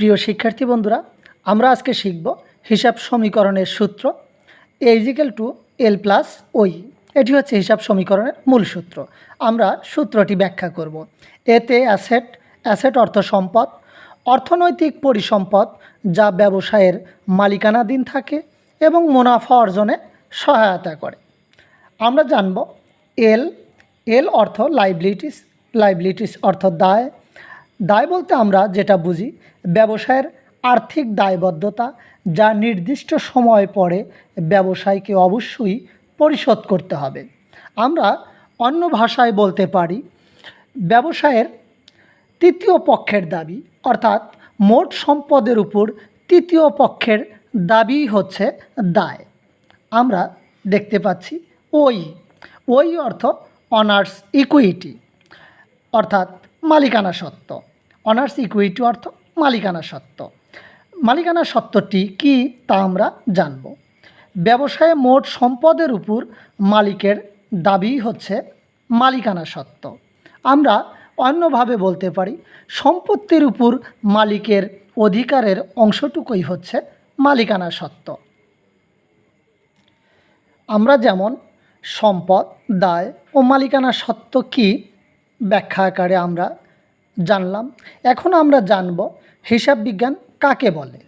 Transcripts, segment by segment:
প্রিয় শিক্ষার্থী বন্ধুরা, আমরা আজকে শিখব হিসাব সমীকরণের সূত্র এইজিক্যাল টু এল প্লাস ওই এটি হচ্ছে হিসাব সমীকরণের মূল সূত্র। আমরা সূত্রটি ব্যাখ্যা করব। এতে অ্যাসেট অ্যাসেট অর্থ সম্পদ, অর্থনৈতিক পরিসম্পদ যা ব্যবসায়ের মালিকানাধীন থাকে এবং মুনাফা অর্জনে সহায়তা করে। আমরা জানব এল এল অর্থ লাইবিলিটিস লাইবিলিটিস অর্থ দায় দায় বলতে আমরা যেটা বুঝি, ব্যবসায়ের আর্থিক দায়বদ্ধতা যা নির্দিষ্ট সময় পরে ব্যবসায়ীকে অবশ্যই পরিশোধ করতে হবে। আমরা অন্য ভাষায় বলতে পারি, ব্যবসায়ের তৃতীয় পক্ষের দাবি, অর্থাৎ মোট সম্পদের উপর তৃতীয় পক্ষের দাবি হচ্ছে দায়। আমরা দেখতে পাচ্ছি ওই ওই অর্থ অনার্স ইকুইটি, অর্থাৎ মালিকানা সত্ত্ব। অনার্স ইকুইটি অর্থ মালিকানা সত্ত্ব মালিকানা সত্ত্বটি কি তা আমরা জানব। ব্যবসায়ে মোট সম্পদের উপর মালিকের দাবি হচ্ছে মালিকানা সত্ত্ব আমরা অন্যভাবে বলতে পারি, সম্পত্তির উপর মালিকের অধিকারের অংশটুকুই হচ্ছে মালিকানা সত্ত্ব আমরা যেমন সম্পদ, দায় ও মালিকানা সত্ত্ব কি ব্যাখ্যা আকারে আমরা জানলাম। এখন আমরা জানব হিসাব বিজ্ঞান কাকে বলে?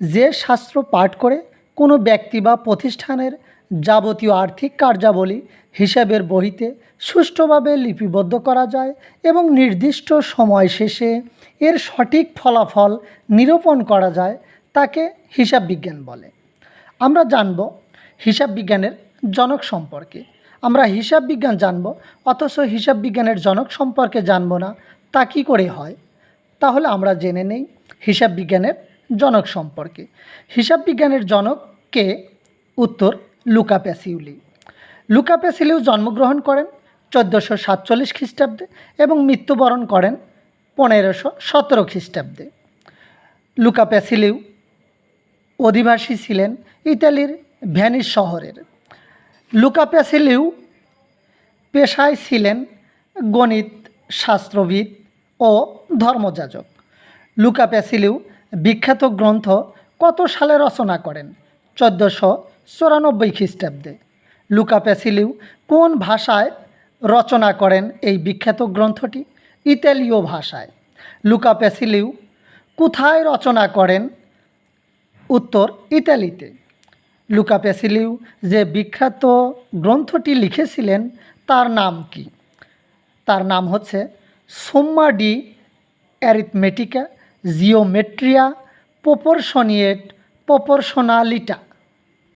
যে শাস্ত্র পাঠ করে কোনো ব্যক্তি বা প্রতিষ্ঠানের যাবতীয় আর্থিক কার্যাবলী হিসাবের বহিতে সুষ্ঠুভাবে লিপিবদ্ধ করা যায় এবং নির্দিষ্ট সময় শেষে এর সঠিক ফলাফল নিরূপণ করা যায় তাকে হিসাব বিজ্ঞান বলে। আমরা জানব হিসাব বিজ্ঞানের জনক সম্পর্কে। আমরা হিসাব বিজ্ঞান জানব, অথচ হিসাব বিজ্ঞানের জনক সম্পর্কে জানব না তা কী করে হয়? তাহলে আমরা জেনে নেই হিসাব বিজ্ঞানের জনক সম্পর্কে। হিসাব বিজ্ঞানের জনককে উত্তর, লুকা প্যাসিউলি। লুকা প্যাসিলিউ জন্মগ্রহণ করেন চোদ্দোশো সাতচল্লিশ খ্রিস্টাব্দে এবং মৃত্যুবরণ করেন পনেরোশো সতেরো খ্রিস্টাব্দে। লুকা প্যাসিলিউ অধিবাসী ছিলেন ইতালির ভ্যানিস শহরের। লুকা প্যাসিলিউ পেশায় ছিলেন গণিত শাস্ত্রবিদ ও ধর্মযাজক। লুকা প্যাসিলিউ বিখ্যাত গ্রন্থ কত সালে রচনা করেন? চোদ্দোশো চুরানব্বই খ্রিস্টাব্দে। লুকা প্যাসিলিউ কোন ভাষায় রচনা করেন এই বিখ্যাত গ্রন্থটি? ইতালীয় ভাষায়। লুকা প্যাসিলিউ কোথায় রচনা করেন? উত্তর ইতালিতে। লুকা প্যাসিলিউ যে বিখ্যাত গ্রন্থটি লিখেছিলেন, তার নাম কি? তার নাম হচ্ছে সোম্মা ডি অ্যারিথমেটিকা জিওমেট্রিয়া প্রপোর্শনিয়েট প্রপোর্শনালিটা।